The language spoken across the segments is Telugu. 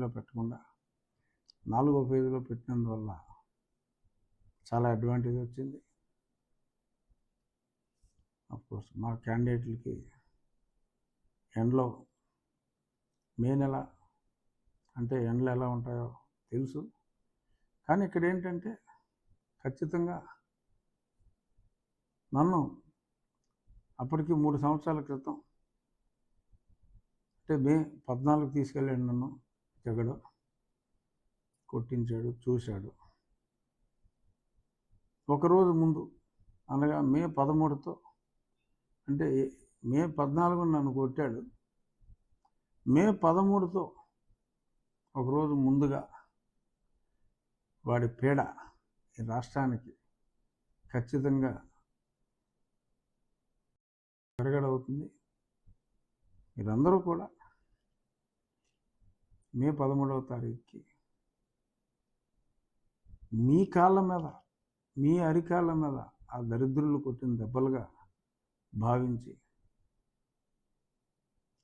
పేజీలో పెట్టకుండా నాలుగో పేజీలో పెట్టినందువల్ల చాలా అడ్వాంటేజ్ వచ్చింది. కోర్స్ మా క్యాండిడేట్లకి ఎండలో మే నెల అంటే ఎండలు ఎలా ఉంటాయో తెలుసు. కానీ ఇక్కడ ఏంటంటే ఖచ్చితంగా నన్ను అప్పటికి మూడు సంవత్సరాల క్రితం అంటే మే పద్నాలుగు తీసుకెళ్ళాడు నన్ను. జగడు కొట్టించాడు చూశాడు. ఒకరోజు ముందు అనగా మే పదమూడుతో అంటే మే పద్నాలుగు నన్ను కొట్టాడు. మే పదమూడుతో ఒకరోజు ముందుగా వాడి పీడ ఈ రాష్ట్రానికి ఖచ్చితంగా పెరగడవుతుంది. మీరందరూ కూడా మే పదమూడవ తారీఖుకి. మీ కాళ్ళ మీద మీ అరికాళ్ళ మీద ఆ దరిద్రులు కొట్టిన దెబ్బలుగా భావించి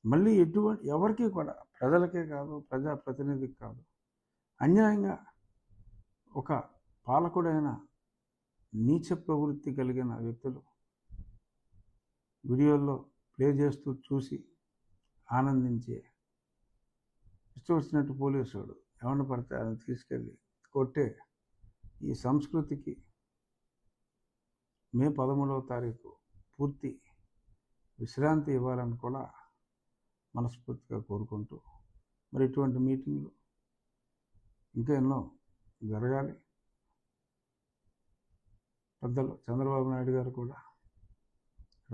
మళ్ళీ ఎటువంటి ఎవరికి కూడా ప్రజలకే కాదు ప్రజాప్రతినిధికి కాదు అన్యాయంగా ఒక పాలకుడైన నీచ ప్రవృత్తి కలిగిన వ్యక్తులు వీడియోల్లో ప్లే చేస్తూ చూసి ఆనందించే ఇష్టం వచ్చినట్టు పోలీసుడు. ఎవరిని పడితే ఆయన తీసుకెళ్ళి కొట్టే ఈ సంస్కృతికి మే పదమూడవ తారీఖు పూర్తి విశ్రాంతి ఇవ్వాలని కూడా మనస్ఫూర్తిగా కోరుకుంటూ మరి ఇటువంటి మీటింగ్లు ఇంకా ఎన్నో జరగాలి. పెద్దలు చంద్రబాబు నాయుడు గారు కూడా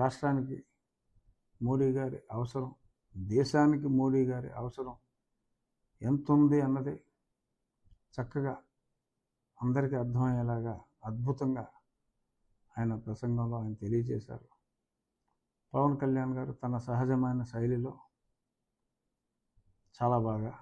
రాష్ట్రానికి మోడీ గారి అవసరం దేశానికి మోడీ గారి అవసరం ఎంత ఉంది అన్నది చక్కగా అందరికీ అర్థమయ్యేలాగా అద్భుతంగా ఆయన ప్రసంగంలో ఆయన తెలియజేశారు. పవన్ కళ్యాణ్ గారు తన సహజమైన శైలిలో చాలా బాగా